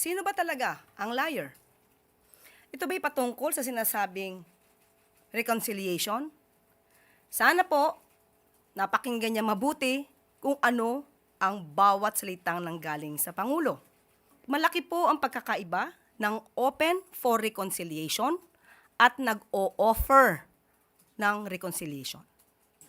sino ba talaga ang liar? Ito ba'y patungkol sa sinasabing reconciliation? Sana po, napakinggan niya mabuti kung ano ang bawat salitang nanggaling sa Pangulo. Malaki po ang pagkakaiba ng open for reconciliation at nag-o-offer ng reconciliation.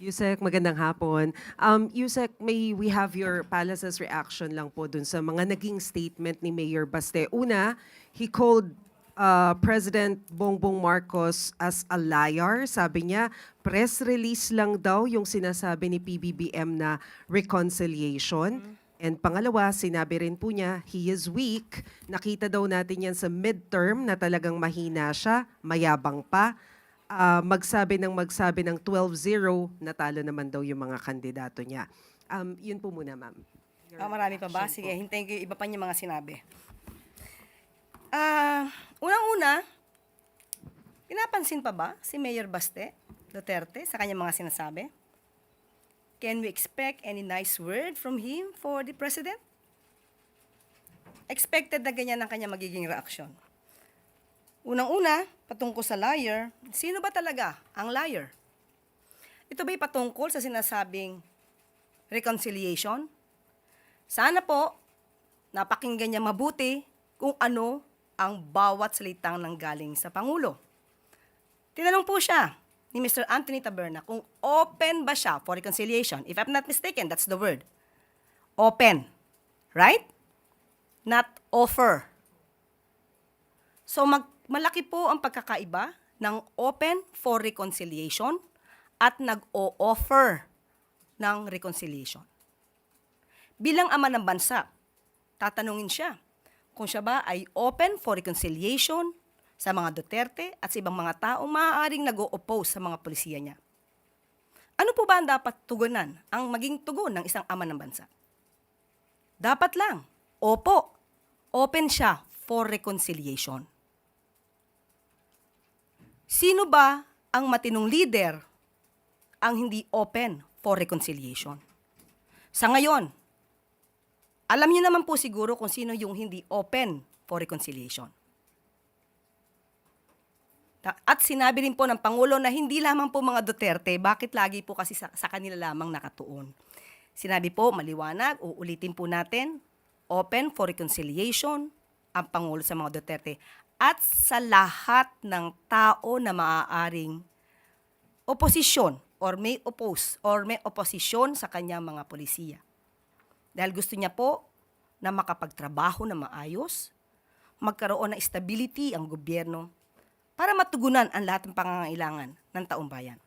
Yusek, magandang hapon. Um, Yusek, may we have your palace's reaction lang po dun sa mga naging statement ni Mayor Baste. Una, he called uh, President Bongbong Marcos as a liar. Sabi niya, press release lang daw yung sinasabi ni PBBM na reconciliation. And pangalawa, sinabi rin po niya, he is weak. Nakita daw natin yan sa midterm na talagang mahina siya, mayabang pa ah, magsabi ng magsabi ng 12-0, natalo naman daw yung mga kandidato niya. Um, yun po muna, ma'am. Ah, marami pa ba? Sige, hintayin ko yung iba pa niya mga sinabi. Ah, unang-una, pinapansin pa ba si Mayor Baste Duterte sa kanyang mga sinasabi? Can we expect any nice word from him for the president? Expected na ganyan ang kanyang magiging reaksyon. Unang-una, patungkol sa liar, sino ba talaga ang liar? Ito ba'y patungkol sa sinasabing reconciliation? Sana po, napakinggan niya mabuti kung ano ang bawat salitang nanggaling sa Pangulo. Tinanong po siya ni Mr. Anthony Taberna kung open ba siya for reconciliation. If I'm not mistaken, that's the word. Open. Right? Not offer. So mag, malaki po ang pagkakaiba ng open for reconciliation at nag-o-offer ng reconciliation. Bilang ama ng bansa, tatanungin siya kung siya ba ay open for reconciliation sa mga Duterte at sa ibang mga taong maaaring nag-o-oppose sa mga polisiya niya. Ano po ba ang dapat tugunan, ang maging tugon ng isang ama ng bansa? Dapat lang, opo, open siya for reconciliation. Sino ba ang matinong leader ang hindi open for reconciliation? Sa ngayon, alam niyo naman po siguro kung sino yung hindi open for reconciliation. At sinabi rin po ng Pangulo na hindi lamang po mga Duterte, bakit lagi po kasi sa, sa kanila lamang nakatuon. Sinabi po, maliwanag, uulitin po natin, open for reconciliation ang Pangulo sa mga Duterte at sa lahat ng tao na maaaring oposisyon or may oppose or may oposisyon sa kanyang mga polisiya. Dahil gusto niya po na makapagtrabaho na maayos, magkaroon ng stability ang gobyerno para matugunan ang lahat ng pangangailangan ng taong bayan.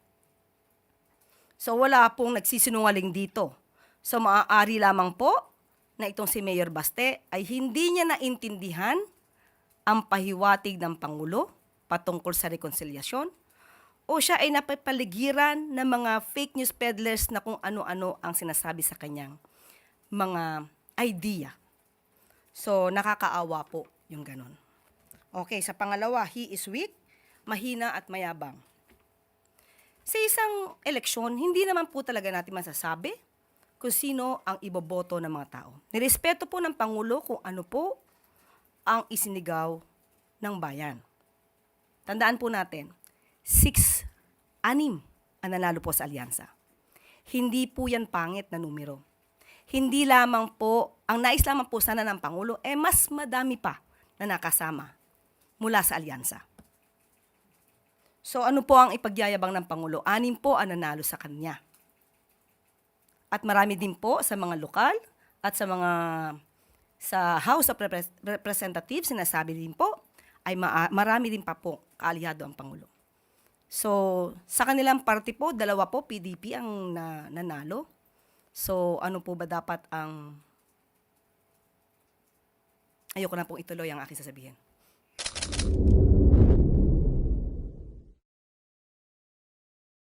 So wala pong nagsisinungaling dito. So maaari lamang po na itong si Mayor Baste ay hindi niya naintindihan ang pahiwatig ng Pangulo patungkol sa rekonselyasyon o siya ay napapaligiran ng mga fake news peddlers na kung ano-ano ang sinasabi sa kanyang mga idea. So, nakakaawa po yung ganon. Okay, sa pangalawa, he is weak, mahina at mayabang. Sa isang eleksyon, hindi naman po talaga natin masasabi kung sino ang iboboto ng mga tao. Nirespeto po ng Pangulo kung ano po ang isinigaw ng bayan. Tandaan po natin, six, anim ang nanalo po sa alyansa. Hindi po yan pangit na numero. Hindi lamang po, ang nais lamang po sana ng Pangulo, eh mas madami pa na nakasama mula sa alyansa. So ano po ang ipagyayabang ng Pangulo? Anim po ang nanalo sa kanya. At marami din po sa mga lokal at sa mga sa House of Repres- Representatives, sinasabi din po, ay maa- marami din pa po kaalyado ang Pangulo. So, sa kanilang party po, dalawa po, PDP ang na, nanalo. So, ano po ba dapat ang... Ayoko na pong ituloy ang aking sasabihin.